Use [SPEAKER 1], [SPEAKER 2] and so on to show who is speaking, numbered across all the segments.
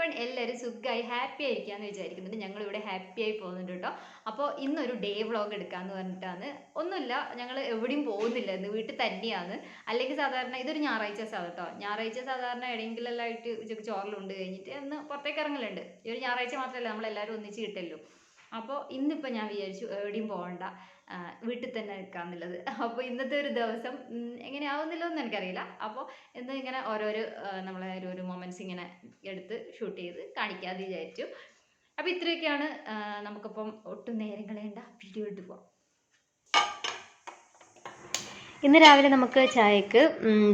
[SPEAKER 1] One എല്ലാവരും സുഖമായി happy ആയിരിക്കാന്ന് വിചാരിക്കുന്നുണ്ട്. ഞങ്ങൾ ഇവിടെ ഹാപ്പി ആയി പോകുന്നുണ്ട് കേട്ടോ. അപ്പോൾ ഇന്നൊരു ഡേ വ്ളോഗ് എടുക്കാന്ന് പറഞ്ഞിട്ടാണ്. ഒന്നുമില്ല ഞങ്ങൾ എവിടെയും പോകുന്നില്ല. ഇന്ന് വീട്ടിൽ തന്നെയാണ്. അല്ലെങ്കിൽ സാധാരണ ഇതൊരു ഞായറാഴ്ച സാധനം കേട്ടോ. ഞായറാഴ്ച സാധാരണ എവിടെയെങ്കിലും ആയിട്ട് ഉച്ചയ്ക്ക് ചോറിലുണ്ട് കഴിഞ്ഞിട്ട് ഒന്ന് പുറത്തേക്ക് ഇറങ്ങലുണ്ട്. ഈ ഒരു ഞായറാഴ്ച മാത്രമല്ല നമ്മളെല്ലാവരും ഒന്നിച്ച് കിട്ടല്ലോ. അപ്പോൾ ഇന്നിപ്പോൾ ഞാൻ വിചാരിച്ചു എവിടെയും പോകണ്ട. വീട്ടിൽ തന്നെ നിൽക്കാന്നുള്ളത് അപ്പോൾ ഇന്നത്തെ ഒരു ദിവസം എങ്ങനെയാവുന്നില്ലോ എന്ന് എനിക്കറിയില്ല. അപ്പോൾ ഇന്ന് ഇങ്ങനെ ഓരോരോ നമ്മളെ ഓരോരോ മൊമെന്റ്സ് ഇങ്ങനെ എടുത്ത് ഷൂട്ട് ചെയ്ത് കാണിക്കാമെന്ന് വിചാരിച്ചു. അപ്പോൾ ഇത്രയൊക്കെയാണ് നമുക്കിപ്പം ഒട്ടും നേരം കളയേണ്ട വീഡിയോ ഇട്ട് പോവാം.
[SPEAKER 2] ഇന്ന് രാവിലെ നമുക്ക് ചായക്ക്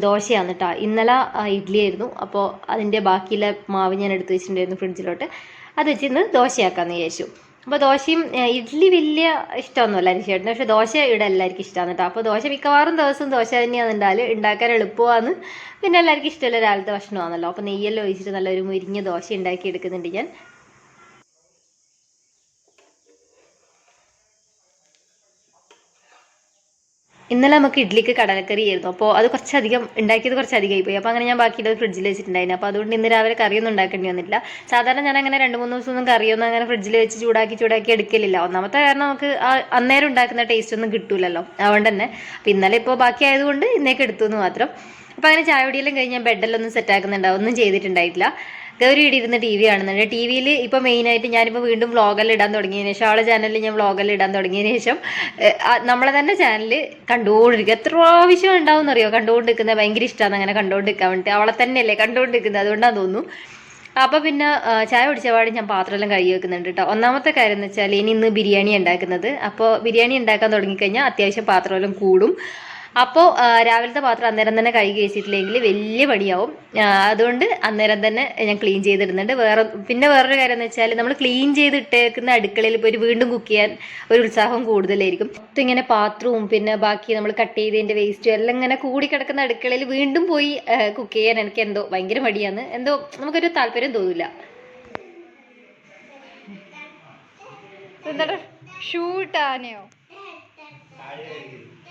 [SPEAKER 2] ദോശയാണ് കേട്ടോ ഇന്നലെ ആ, ഇഡ്ഡലി ആയിരുന്നു. അപ്പോൾ അതിന്റെ ബാക്കിയുള്ള മാവ് ഞാൻ എടുത്ത് വെച്ചിട്ടുണ്ടായിരുന്നു ഫ്രിഡ്ജിലോട്ട്. അത് വെച്ച് ഇന്ന് ദോശയാക്കാമെന്ന് വിചാരിച്ചു. അപ്പോൾ ദോശയും ഇഡ്ഡലി വലിയ ഇഷ്ടമൊന്നുമല്ല അനിശേട്ടന് പക്ഷേ ദോശ ഇവിടെ എല്ലാവർക്കും ഇഷ്ടമാണ് കേട്ടോ. അപ്പോൾ ദോശ മിക്കവാറും ദിവസവും ദോശ തന്നെയാണ് ഉണ്ടാൽ ഉണ്ടാക്കാൻ എളുപ്പമാണ് പിന്നെ എല്ലാവർക്കും ഇഷ്ടമല്ല രാവിലത്തെ ഭക്ഷണമാണല്ലോ. അപ്പോൾ നെയ്യെല്ലാം ഒഴിച്ചിട്ട് നല്ലൊരു മുരിഞ്ഞ ദോശ ഉണ്ടാക്കി എടുക്കുന്നുണ്ട് ഞാൻ. ഇന്നലെ നമുക്ക് ഇഡ്ഡലിക്ക് കടലക്കറി ആയിരുന്നു അപ്പോൾ അത് കുറച്ചധികം ഉണ്ടാക്കിയത് കുറച്ച് അധികമായി പോയി. അപ്പോൾ അങ്ങനെ ഞാൻ ബാക്കിയുള്ളത് ഫ്രിഡ്ജിൽ വെച്ചിട്ടുണ്ടായിരുന്നു. അപ്പോൾ അതുകൊണ്ട് ഇന്ന് രാവിലെ കറിയൊന്നും ഉണ്ടാക്കേണ്ടി വന്നില്ല. സാധാരണ ഞാൻ അങ്ങനെ രണ്ട് മൂന്ന് ദിവസമൊന്നും കറിയൊന്നും അങ്ങനെ ഫ്രിഡ്ജിൽ വെച്ച് ചൂടാക്കി ചൂടാക്കി എടുക്കലില്ല. ഒന്നാമത്തെ കാരണം നമുക്ക് ആ അന്നേരം ഉണ്ടാക്കുന്ന ടേസ്റ്റ് ഒന്നും കിട്ടൂലല്ലോ. അതുകൊണ്ട് തന്നെ. അപ്പോൾ ഇന്നലെ ഇപ്പോൾ ബാക്കി ആയതുകൊണ്ട് ഇന്നേക്ക് എടുത്തു എന്ന് മാത്രം. അപ്പോൾ അങ്ങനെ ചായ കുടിയെല്ലാം കഴിഞ്ഞ് ഞാൻ ബെഡെല്ലാം ഒന്നും ആക്കുന്നുണ്ടാവും ഒന്നും ചെയ്തിട്ടുണ്ടായിട്ടില്ല. ഗൗരി ഇവിടെ ഇരുന്ന് ടി വി കാണുന്നുണ്ട്. ടി വിയിൽ ഇപ്പോൾ മെയിനായിട്ട് ഞാനിപ്പോൾ വീണ്ടും വ്ളോഗെല്ലാം ഇടാൻ തുടങ്ങിയതിന് ശേഷം ആളെ ചാനലിൽ ഞാൻ വ്ളോഗെല്ലാം ഇടാൻ തുടങ്ങിയതിന് ശേഷം നമ്മളെ തന്നെ ചാനൽ കണ്ടുകൊണ്ടിരിക്കുക എത്ര പ്രാവശ്യം ഉണ്ടാവും എന്നറിയോ കണ്ടുകൊണ്ടിരിക്കുന്നത് ഭയങ്കര ഇഷ്ടമാണ് അങ്ങനെ കണ്ടുകൊണ്ടിരിക്കാൻ വേണ്ടി അവളെ തന്നെയല്ലേ കണ്ടുകൊണ്ടിരിക്കുന്നത്. അതുകൊണ്ടാണ് തോന്നുന്നു. അപ്പോൾ പിന്നെ ചായ കുടിച്ച ഞാൻ പാത്രമെല്ലാം കഴുകി വെക്കുന്നുണ്ട് കേട്ടോ ഒന്നാമത്തെ കാര്യം എന്ന് വെച്ചാൽ ഇനി ഇന്ന് ബിരിയാണി ഉണ്ടാക്കുന്നത്. അപ്പോൾ ബിരിയാണി ഉണ്ടാക്കാൻ തുടങ്ങിക്കഴിഞ്ഞാൽ അത്യാവശ്യം പാത്രമെല്ലാം കൂടും. അപ്പോൾ രാവിലത്തെ പാത്രം അന്നേരം തന്നെ കഴുകി വെച്ചിട്ടില്ലെങ്കിൽ വലിയ പണിയാവും. അതുകൊണ്ട് അന്നേരം തന്നെ ഞാൻ ക്ലീൻ ചെയ്തിടുന്നുണ്ട്. വേറെ പിന്നെ വേറൊരു കാര്യം എന്ന് വെച്ചാൽ നമ്മൾ ക്ലീൻ ചെയ്തിട്ടേക്കുന്ന അടുക്കളയിൽ പോയി വീണ്ടും കുക്ക് ചെയ്യാൻ ഒരു ഉത്സാഹം കൂടുതലായിരിക്കും. മൊത്തം ഇങ്ങനെ പാത്രവും പിന്നെ ബാക്കി നമ്മൾ കട്ട് ചെയ്തതിന്റെ വേസ്റ്റും എല്ലാം ഇങ്ങനെ കൂടി കിടക്കുന്ന അടുക്കളയിൽ വീണ്ടും പോയി കുക്ക് ചെയ്യാൻ എനിക്ക് എന്തോ ഭയങ്കര മടിയാണ്. എന്തോ നമുക്കൊരു താല്പര്യം തോന്നില്ല
[SPEAKER 1] എന്താണ്? ഷൂട്ടാനെയോ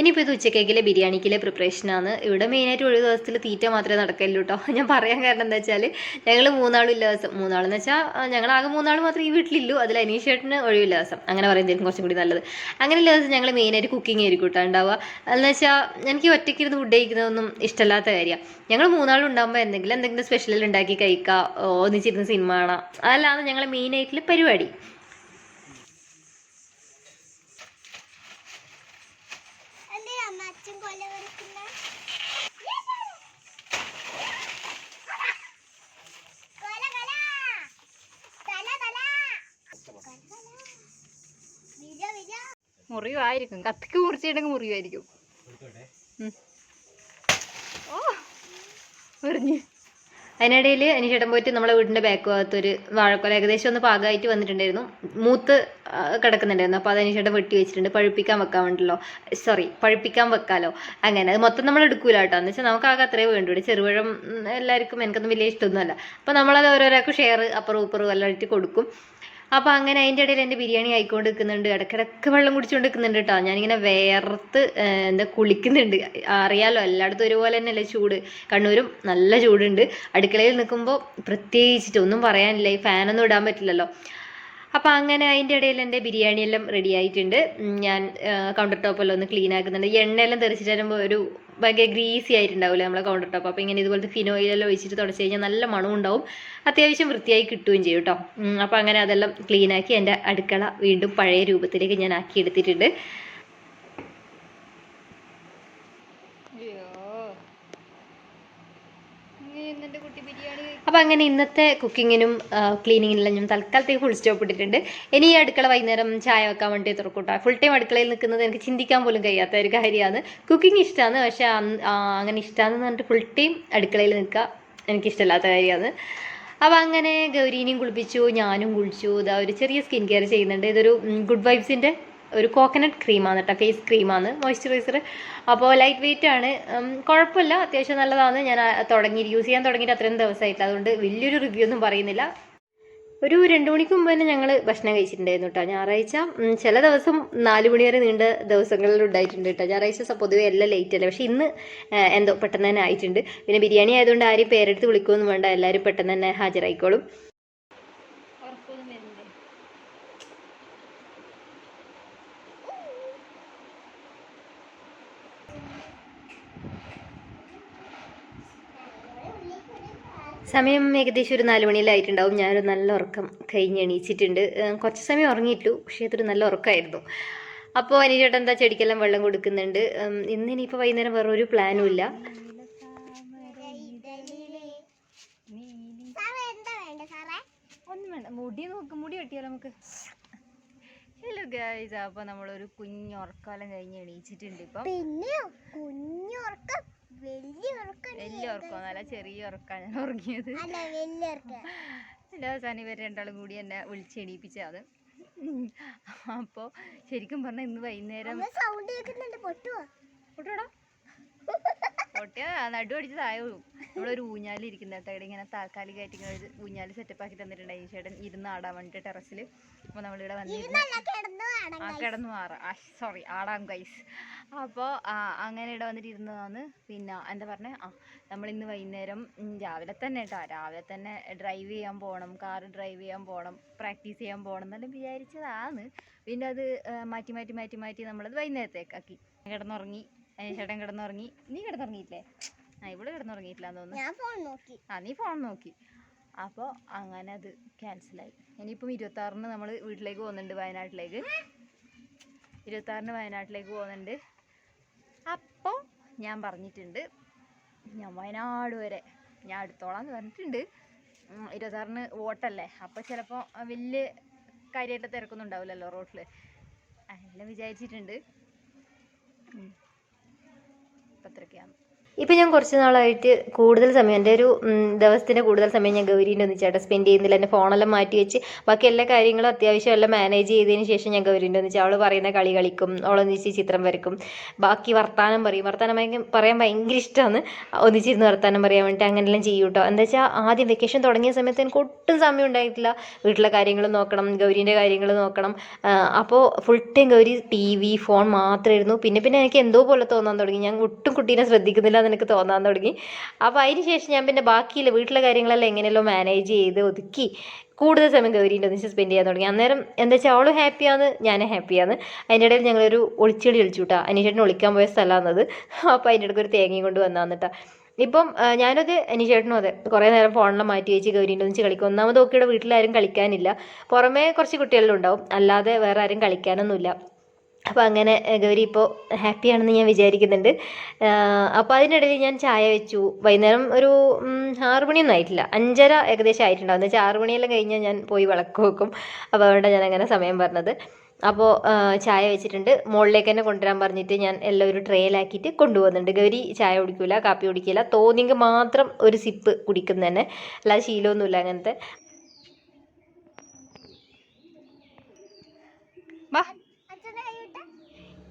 [SPEAKER 2] ഇനിയിപ്പോൾ ഇത് ഉച്ചക്കേക്കിലെ ബിരിയാണിക്കിലെ പ്രിപ്പറേഷനാണ് ഇവിടെ മെയിനായിട്ട് ഒരു ദിവസത്തിൽ തീറ്റ മാത്രമേ നടക്കല്ലൂ കേട്ടോ ഞാൻ പറയാൻ കാരണം എന്താ വെച്ചാൽ ഞങ്ങൾ മൂന്നാളും ഇല്ല ദിവസം. മൂന്നാളെന്ന് വെച്ചാൽ ഞങ്ങൾ ആകെ മൂന്നാൾ മാത്രമേ ഈ വീട്ടിലുള്ളൂ അതിൽ അനീഷേട്ടന് ഒഴിവില്ല ദിവസം. അങ്ങനെ പറയുന്നതായിരിക്കും കുറച്ചും കൂടി നല്ലത്. അങ്ങനെയുള്ള ദിവസം ഞങ്ങൾ മെയിനായിട്ട് കുക്കിംഗ് ആയിരിക്കും കേട്ടോ ഉണ്ടാവുക. എന്ന് വെച്ചാൽ എനിക്ക് ഒറ്റയ്ക്കിരുന്ന് ഫുഡ് കഴിക്കുന്നതൊന്നും ഇഷ്ടമല്ലാത്ത കാര്യമാണ് ഞങ്ങൾ മൂന്നാളും ഉണ്ടാകുമ്പോൾ എന്തെങ്കിലും എന്തെങ്കിലും സ്പെഷ്യൽ ഉണ്ടാക്കി കഴിക്കുക ഒന്നിച്ചിരുന്ന് സിനിമ കാണാം. അതല്ലാതെ ഞങ്ങൾ മെയിനായിട്ടുള്ള പരിപാടി.
[SPEAKER 1] മുറിവായിരിക്കും. കത്തിക്ക് മുറിച്ചിട്ടുണ്ടെങ്കിൽ മുറിവായിരിക്കും. ഓ എറിഞ്ഞ്
[SPEAKER 2] അതിനിടയിൽ അനിഷേട്ടൻ പോയിട്ട് നമ്മളെ വീടിന്റെ ബാക്ക് ഭാഗത്തൊരു വാഴക്കൊല ഏകദേശം ഒന്ന് പാകമായിട്ട് വന്നിട്ടുണ്ടായിരുന്നു. മൂത്ത് കിടക്കുന്നുണ്ടായിരുന്നു. അപ്പോൾ അത് അനിഷേട്ടൻ വെട്ടി വെച്ചിട്ടുണ്ട്. പഴുപ്പിക്കാൻ വെക്കാൻ വേണ്ടല്ലോ. സോറി പഴുപ്പിക്കാൻ വെക്കാലോ. അങ്ങനെ അത് മൊത്തം നമ്മൾ എടുക്കൂല കേട്ടോ. എന്ന് വെച്ചാൽ നമുക്ക് ആകെ അത്രേ വേണ്ടൂ. ചെറുപഴം എല്ലാവർക്കും എനിക്കൊന്നും വലിയ ഇഷ്ടമൊന്നുമല്ല. അപ്പോൾ നമ്മളത് ഓരോരാൾക്ക് ഷെയർ അപ്പുറവും ഇപ്പുറവും എല്ലാം ഇട്ട് കൊടുക്കും. അപ്പോൾ അങ്ങനെ അതിന്റെ ഇടയിൽ എന്റെ ബിരിയാണി ആയിക്കൊണ്ട് നിൽക്കുന്നുണ്ട് ഇടയ്ക്കിടയ്ക്ക് വെള്ളം കുടിച്ചുകൊണ്ട് നിൽക്കുന്നുണ്ട് കേട്ടോ. ഞാനിങ്ങനെ വേർത്ത് എന്താ കുളിക്കുന്നുണ്ട്. അറിയാലോ എല്ലായിടത്തും ഒരുപോലെ തന്നെയല്ലേ ചൂട്. കണ്ണൂരും നല്ല ചൂടുണ്ട്. അടുക്കളയിൽ നിൽക്കുമ്പോൾ പ്രത്യേകിച്ചിട്ട് ഒന്നും പറയാനില്ല. ഈ ഫാനൊന്നും ഇടാൻ പറ്റില്ലല്ലോ. അപ്പോൾ അങ്ങനെ അതിന്റെ ഇടയിൽ ബിരിയാണി എല്ലാം റെഡി ആയിട്ടുണ്ട്. ഞാൻ കൗണ്ടർ ടോപ്പെല്ലാം ഒന്ന് ക്ലീൻ ആക്കുന്നുണ്ട്. എണ്ണ എണ്ണയെല്ലാം തെറിച്ചിട്ട് വരുമ്പോൾ ഒരു ഭയങ്കര ഗ്രീസി ആയിട്ടുണ്ടാവില്ലേ നമ്മളെ കൗണ്ടർ ടോപ്പ് അപ്പോൾ ഇങ്ങനെ ഇതുപോലത്തെ ഫിനോയിലെല്ലാം ഒഴിച്ചിട്ട് തുടച്ച് കഴിഞ്ഞാൽ നല്ല മണം ഉണ്ടാവും. അത്യാവശ്യം വൃത്തിയായി കിട്ടുകയും ചെയ്യും കേട്ടോ അപ്പോൾ അങ്ങനെ അതെല്ലാം ക്ലീൻ ആക്കി എന്റെ അടുക്കള വീണ്ടും പഴയ രൂപത്തിലേക്ക് ഞാൻ ആക്കി എടുത്തിട്ടുണ്ട്
[SPEAKER 1] അയ്യോ നീ എന്നെ കുട്ടി ബിരിയാണി
[SPEAKER 2] അപ്പോൾ അങ്ങനെ ഇന്നത്തെ കുക്കിങ്ങിനും ക്ലീനിങ്ങിനെല്ലാം ഞാൻ തൽക്കാലത്തേക്ക് ഫുൾ സ്റ്റോപ്പ് ഇട്ടിട്ടുണ്ട്. ഇനി ഈ അടുക്കള വൈകുന്നേരം ചായ വെക്കാൻ വേണ്ടി തുറക്കൂട്ടോ. ഫുൾ ടൈം അടുക്കളയിൽ നിൽക്കുന്നത് എനിക്ക് ചിന്തിക്കാൻ പോലും കഴിയാത്ത ഒരു കാര്യമാണ്. കുക്കിംഗ് ഇഷ്ടമാണ് പക്ഷേ അങ്ങനെ ഇഷ്ടമാണെന്ന് പറഞ്ഞിട്ട് ഫുൾ ടൈം അടുക്കളയിൽ നിൽക്കുക എനിക്കിഷ്ടമില്ലാത്ത കാര്യമാണ്. അപ്പോൾ അങ്ങനെ ഗൗരീനെയും കുളിപ്പിച്ചു ഞാനും കുളിച്ചു. ഇതാ ഒരു ചെറിയ സ്കിൻ കെയർ ചെയ്യുന്നുണ്ട്. ഇതൊരു ഗുഡ് വൈബ്സിന്റെ ഒരു കോക്കനട്ട് ക്രീമാണ് കേട്ടോ ഫേസ് ക്രീമാണ് മോയ്സ്ചറൈസർ അപ്പോൾ ലൈറ്റ് വെയിറ്റ് ആണ്. കുഴപ്പമില്ല അത്യാവശ്യം നല്ലതാണ്. ഞാൻ തുടങ്ങി യൂസ് ചെയ്യാൻ തുടങ്ങിയിട്ട് അത്രയും ദിവസമായിട്ടില്ല. അതുകൊണ്ട് വലിയൊരു റിവ്യൂ ഒന്നും പറയുന്നില്ല. ഒരു രണ്ട് മണിക്ക് മുമ്പ് തന്നെ ഞങ്ങൾ ഭക്ഷണം കഴിച്ചിട്ടുണ്ടായിരുന്നു കേട്ടോ ഞായറാഴ്ച ചില ദിവസം നാല് മണി വരെ നീണ്ട ദിവസങ്ങളിൽ ഉണ്ടായിട്ടുണ്ട് കേട്ടോ ഞായറാഴ്ച പൊതുവെ എല്ലാം ലേറ്റ് അല്ലേ. പക്ഷേ ഇന്ന് എന്തോ പെട്ടെന്ന് തന്നെ ആയിട്ടുണ്ട്. പിന്നെ ബിരിയാണി ആയതുകൊണ്ട് ആരെയും പേരെടുത്ത് വിളിക്കുമൊന്നും വേണ്ട. എല്ലാവരും പെട്ടെന്ന് തന്നെ ഹാജരായിക്കോളും. സമയം ഏകദേശം ഒരു നാല് മണിയിലായിട്ടുണ്ടാവും. ഞാനൊരു നല്ല ഉറക്കം കഴിഞ്ഞ് എണീച്ചിട്ടുണ്ട്. കുറച്ച് സമയം ഉറങ്ങിയിട്ടു പക്ഷേ അതൊരു നല്ല ഉറക്കമായിരുന്നു. അപ്പോൾ അനിചേട്ടൻ എന്താ ചെടിക്കെല്ലാം വെള്ളം കൊടുക്കുന്നുണ്ട്. ഇന്ന് ഇനിയിപ്പോൾ വൈകുന്നേരം വേറെ ഒരു പ്ലാനും ഇല്ല.
[SPEAKER 3] സാറേ എന്താ വേണ്ട സാറേ?
[SPEAKER 1] ഒന്നും വേണ്ട. മുടി നോക്ക്. മുടി വെട്ടിയാലോ നമുക്ക്? ഹലോ ഗൈസ് അപ്പോൾ നമ്മളൊരു കുഞ്ഞുറക്കാലം കഴിഞ്ഞ് എണീച്ചിട്ടുണ്ട് ഇപ്പം.
[SPEAKER 3] പിന്നെ കുഞ്ഞു ഉറക്കം വലിയ ഉറക്കം
[SPEAKER 1] അല്ല ഉറക്കമൊന്നുമല്ല ചെറിയ ഉറക്കാണ് ഞാൻ ഉറങ്ങിയത്.
[SPEAKER 3] എല്ലാ
[SPEAKER 1] എന്റെ അവസാനം ഇവർ രണ്ടാളും കൂടി എന്നെ വിളിച്ച് എണീപ്പിച്ചത് അപ്പോൾ ശരിക്കും പറഞ്ഞാൽ ഇന്ന് വൈകുന്നേരം
[SPEAKER 3] സൗണ്ട് കേൾക്കുന്നുണ്ട് പൊട്ടുവാ?
[SPEAKER 1] പൊട്ടോടാ പൊട്ടിയ നടു അടിച്ച് താഴെ വീഴും. ഇവിടെ ഒരു ഊഞ്ഞാലി ഇരിക്കുന്ന കേട്ടോ. ഇവിടെ ഇങ്ങനെ താൽക്കാലികമായിട്ട് ഇങ്ങനെ ഒരു ഊഞ്ഞാലി സെറ്റപ്പ് ആക്കി തന്നിട്ടുണ്ട്. ഈ ചേട്ടൻ ഇരുന്ന് ആടാൻ വേണ്ടിട്ട് ടെറസിൽ അപ്പോൾ നമ്മളിവിടെ വന്നിരുന്നു
[SPEAKER 3] കിടന്നു
[SPEAKER 1] ആ കിടന്നു മാറ സോറി ആടാം ഗൈസ് അപ്പോൾ അങ്ങനെ ഇവിടെ വന്നിട്ട് ഇരുന്നതാണ്. പിന്നെ എന്താ പറഞ്ഞേ? ആ നമ്മൾ ഇന്ന് വൈകുന്നേരം രാവിലെ തന്നെ കേട്ടോ. രാവിലെ തന്നെ ഡ്രൈവ് ചെയ്യാൻ പോകണം കാർ ഡ്രൈവ് ചെയ്യാൻ പോകണം പ്രാക്ടീസ് ചെയ്യാൻ പോകണം എന്നെല്ലാം വിചാരിച്ചതാണ്. പിന്നെ അത് ആ, മാറ്റി മാറ്റി മാറ്റി മാറ്റി നമ്മളത് വൈകുന്നേരത്തേക്കാക്കി. കിടന്നുറങ്ങി. ചേട്ടൻ കിടന്നുറങ്ങി. നീ കിടന്നുറങ്ങിയില്ലേ ആ ഇവൾ കിടന്നുറങ്ങിയിട്ടില്ല തോന്നുന്നു. ആ നീ ഫോൺ നോക്കി. അപ്പോൾ അങ്ങനെ അത് ക്യാൻസലായി ഇനിയിപ്പം ഇരുപത്താറിന് നമ്മൾ വീട്ടിലേക്ക് പോകുന്നുണ്ട് വയനാട്ടിലേക്ക്. ഇരുപത്താറിന് വയനാട്ടിലേക്ക് പോകുന്നുണ്ട്. അപ്പോൾ ഞാൻ പറഞ്ഞിട്ടുണ്ട് ഞാൻ വയനാട് വരെ. ഞാൻ അടുത്തോളാം എന്ന് പറഞ്ഞിട്ടുണ്ട്. ഇരുപത്തി ഇരുപത്താറിന് വോട്ടല്ലേ? അപ്പോൾ ചിലപ്പോൾ വലിയ കാര്യമായിട്ട് തിരക്കൊന്നും ഉണ്ടാവില്ലല്ലോ റോട്ടിൽ അങ്ങനെ വിചാരിച്ചിട്ടുണ്ട്. പത്രികയാണ്
[SPEAKER 2] ഇപ്പം ഞാൻ കുറച്ച് നാളായിട്ട് കൂടുതൽ സമയം എന്റെ ഒരു ദിവസത്തിന്റെ കൂടുതൽ സമയം ഞാൻ ഗൗരീന്റെ ഒന്നിച്ചായിട്ട് സ്പെൻഡ് ചെയ്യുന്നില്ല. എന്റെ ഫോണെല്ലാം മാറ്റി വെച്ച് ബാക്കി എല്ലാ കാര്യങ്ങളും അത്യാവശ്യം എല്ലാം മാനേജ് ചെയ്തതിന് ശേഷം ഞാൻ ഗൗരീന്റെ ഒന്നിച്ച് അവൾ പറയുന്ന കളി കളിക്കും അവളൊന്നിച്ച് ചിത്രം വരക്കും ബാക്കി വർത്താനം പറയും. വർത്താനം ഭയങ്കര പറയാൻ ഭയങ്കര ഇഷ്ടമാണ് ഒന്നിച്ചിരുന്ന് വർത്താനം പറയാൻ വേണ്ടിയിട്ട് അങ്ങനെല്ലാം ചെയ്യും കേട്ടോ എന്താ വെച്ചാൽ ആദ്യം വെക്കേഷൻ തുടങ്ങിയ സമയത്ത് എനിക്ക് ഒട്ടും സമയം ഉണ്ടായിട്ടില്ല. വീട്ടിലെ കാര്യങ്ങൾ നോക്കണം ഗൗരീന്റെ കാര്യങ്ങൾ നോക്കണം. അപ്പോൾ full time Gauri T V phone മാത്രമായിരുന്നു പിന്നെ പിന്നെ എനിക്ക് എന്തോ പോലെ തോന്നാൻ തുടങ്ങി. ഞാൻ ഒട്ടും കുട്ടീനെ ശ്രദ്ധിക്കുന്നില്ല. എന്ന് നിനക്ക് തോന്നാൻ തുടങ്ങി. അപ്പോൾ അതിന് ശേഷം ഞാൻ പിന്നെ ബാക്കിയില്ല വീട്ടിലെ കാര്യങ്ങളെല്ലാം എങ്ങനെയല്ലോ മാനേജ് ചെയ്ത് ഒതുക്കി കൂടുതൽ സമയം ഗൗരീന്റെ ഒന്നിച്ച് സ്പെൻഡ് ചെയ്യാൻ തുടങ്ങി. അന്നേരം എന്താ വെച്ചാൽ അവളും ഹാപ്പിയാണ് ഞാനും ഹാപ്പിയാണ് അതിന്റെ ഇടയിൽ ഞങ്ങളൊരു ഒളിച്ചെടി കളിച്ചു കേട്ടോ അനീഷേട്ടൻ ഒളിക്കാൻ പോയ സ്ഥലമാണത്. അപ്പോൾ അതിന്റെ ഇടയ്ക്ക് ഒരു തേങ്ങയും കൊണ്ട് വന്നാന്ന് കേട്ടോ ഇപ്പം ഞാനത് അനീഷേട്ടനും അതെ കുറേ നേരം ഫോണിൽ മാറ്റി വെച്ച് ഗൗരീന്റെ ഒന്നിച്ച് കളിക്കും. ഒന്നാമത് ഓക്കെയുടെ വീട്ടിലാരും കളിക്കാനില്ല. പുറമേ കുറച്ച് കുട്ടികളിലുണ്ടാവും അല്ലാതെ വേറെ ആരും കളിക്കാനൊന്നുമില്ല. അപ്പോൾ അങ്ങനെ ഗൗരി ഇപ്പോൾ ഹാപ്പിയാണെന്ന് ഞാൻ വിചാരിക്കുന്നുണ്ട്. അപ്പോൾ അതിനിടയിൽ ഞാൻ ചായ വെച്ചു. വൈകുന്നേരം ഒരു ആറു മണിയൊന്നും ആയിട്ടില്ല. അഞ്ചര ഏകദേശം ആയിട്ടുണ്ടാവും എന്ന് വെച്ചാൽ ആറു മണിയെല്ലാം കഴിഞ്ഞാൽ ഞാൻ പോയി വിളക്ക് വെക്കും. അപ്പോൾ അതുകൊണ്ടാണ് ഞാൻ അങ്ങനെ സമയം പറഞ്ഞത്. അപ്പോൾ ചായ വെച്ചിട്ടുണ്ട്. മുകളിലേക്ക് തന്നെ കൊണ്ടുവരാൻ പറഞ്ഞിട്ട് ഞാൻ എല്ലാം ഒരു ട്രേയിലാക്കിയിട്ട് കൊണ്ടുപോകുന്നുണ്ട്. ഗൗരി ചായ കുടിക്കില്ല കാപ്പി കുടിക്കില്ല തോന്നിയെങ്കിൽ മാത്രം ഒരു സിപ്പ് കുടിക്കും തന്നെ. അല്ലാതെ ശീലമൊന്നുമില്ല അങ്ങനത്തെ.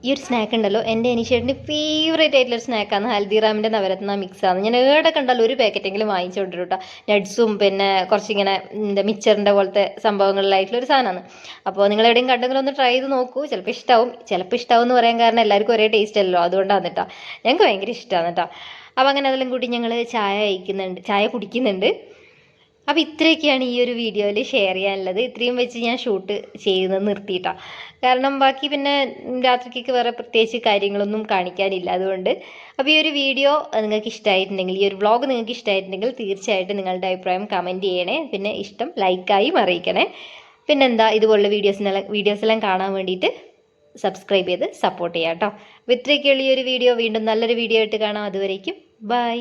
[SPEAKER 2] ഈ ഒരു സ്നാക്ക് ഉണ്ടല്ലോ. എന്റെ അനീഷേട്ടിന്റെ ഫേവറേറ്റ് ആയിട്ടുള്ള സ്നാക്കാണ് ഹൽദിറാമിന്റെ നവരത്ന മിക്സാണ് ഞാൻ ഏടെ കണ്ടാലും ഒരു പാക്കറ്റെങ്കിലും വാങ്ങിച്ചുകൊണ്ടിരും കേട്ടോ നട്ട്സും പിന്നെ കുറച്ചിങ്ങനെ എന്താ മിച്ചറിന്റെ പോലത്തെ സംഭവങ്ങളിലായിട്ടുള്ള ഒരു സാധനമാണ്. അപ്പോൾ നിങ്ങൾ എവിടെയും കണ്ടെങ്കിലും ഒന്ന് ട്രൈ ചെയ്ത് നോക്കൂ. ചിലപ്പോൾ ഇഷ്ടാവും. ചിലപ്പോൾ ഇഷ്ടാവും എന്ന് പറയാൻ കാരണം എല്ലാവർക്കും ഒരേ ടേസ്റ്റ് അല്ലല്ലോ. അതുകൊണ്ടാണ് കേട്ടോ ഞങ്ങൾക്ക് ഭയങ്കര ഇഷ്ടമാണ് കേട്ടോ അപ്പോൾ അങ്ങനെ അതെല്ലാം കൂട്ടി ഞങ്ങൾ ചായ കഴിക്കുന്നുണ്ട്. ചായ കുടിക്കുന്നുണ്ട്. അപ്പോൾ ഇത്രയൊക്കെയാണ് ഈ ഒരു വീഡിയോയിൽ ഷെയർ ചെയ്യാനുള്ളത്. ഇത്രയും വെച്ച് ഞാൻ ഷൂട്ട് ചെയ്യുന്നത് നിർത്തിയിട്ടാണ് കാരണം ബാക്കി പിന്നെ രാത്രിക്കൊക്കെ വേറെ പ്രത്യേകിച്ച് കാര്യങ്ങളൊന്നും കാണിക്കാനില്ല അതുകൊണ്ട്. അപ്പോൾ ഈ ഒരു വീഡിയോ നിങ്ങൾക്ക് ഇഷ്ടമായിട്ടുണ്ടെങ്കിൽ ഈ ഒരു വ്ളോഗ് നിങ്ങൾക്ക് ഇഷ്ടമായിട്ടുണ്ടെങ്കിൽ തീർച്ചയായിട്ടും നിങ്ങളുടെ അഭിപ്രായം കമന്റ് ചെയ്യണേ. പിന്നെ ഇഷ്ടം ലൈക്കായും അറിയിക്കണേ. പിന്നെന്താ ഇതുപോലുള്ള വീഡിയോസിനെല്ലാം വീഡിയോസെല്ലാം കാണാൻ വേണ്ടിയിട്ട് സബ്സ്ക്രൈബ് ചെയ്ത് സപ്പോർട്ട് ചെയ്യാം കേട്ടോ ഇത്രയൊക്കെയുള്ള ഈ ഒരു വീഡിയോ വീണ്ടും നല്ലൊരു വീഡിയോ ആയിട്ട് കാണാം. അതുവരേക്കും ബൈ